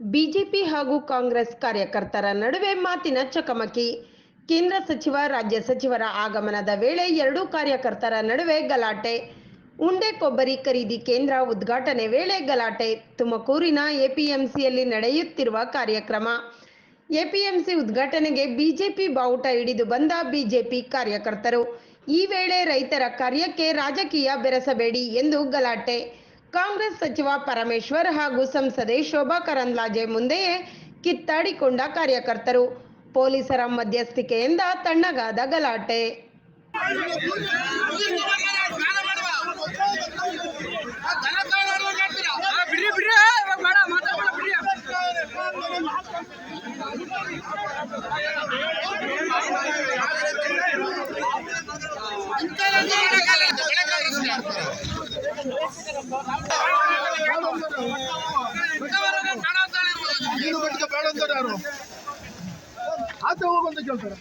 BJP ಹಾಗೂ ಕಾಂಗ್ರೆಸ್ ಕಾರ್ಯಕರ್ತರ ನಡುವೆ ಮಾತಿನ ಚಕಮಕಿ. ಕೇಂದ್ರ ಸಚಿವ, ರಾಜ್ಯ ಸಚಿವರ ಆಗಮನದ ವೇಳೆ ಎರಡೂ ಕಾರ್ಯಕರ್ತರ ನಡುವೆ ಗಲಾಟೆ. ಉಂಡೆ ಕೊಬ್ಬರಿ ಖರೀದಿ ಕೇಂದ್ರ ಉದ್ಘಾಟನೆ ವೇಳೆ ಗಲಾಟೆ. ತುಮಕೂರಿನ ಎಪಿಎಂಸಿಯಲ್ಲಿ ನಡೆಯುತ್ತಿರುವ ಕಾರ್ಯಕ್ರಮ. ಎಪಿಎಂಸಿ ಉದ್ಘಾಟನೆಗೆ ಬಿಜೆಪಿ ಬಾವುಟ ಹಿಡಿದು ಬಂದ ಬಿಜೆಪಿ ಕಾರ್ಯಕರ್ತರು. ಈ ವೇಳೆ ರೈತರ ಕಾರ್ಯಕ್ಕೆ ರಾಜಕೀಯ ಬೆರೆಸಬೇಡಿ ಎಂದು ಗಲಾಟೆ. ಕಾಂಗ್ರೆಸ್ ಸಚಿವ ಪರಮೇಶ್ವರ್ ಹಾಗೂ ಸಂಸದೆ ಶೋಭಾ ಕರಂದ್ಲಾಜೆ ಮುಂದೆಯೇ ಕಿತ್ತಾಡಿಕೊಂಡ ಕಾರ್ಯಕರ್ತರು. ಪೊಲೀಸರ ಮಧ್ಯಸ್ಥಿಕೆಯಿಂದ ತಣ್ಣಗಾದ ಗಲಾಟೆ. ನೀನು ಗಟ್ಟಿಗೆ ಬೇಡ ಅಂತಾರೆ ಯಾರು ಆಚೆ ಹೋಗು ಅಂತ ಕೇಳ್ತಾರೆ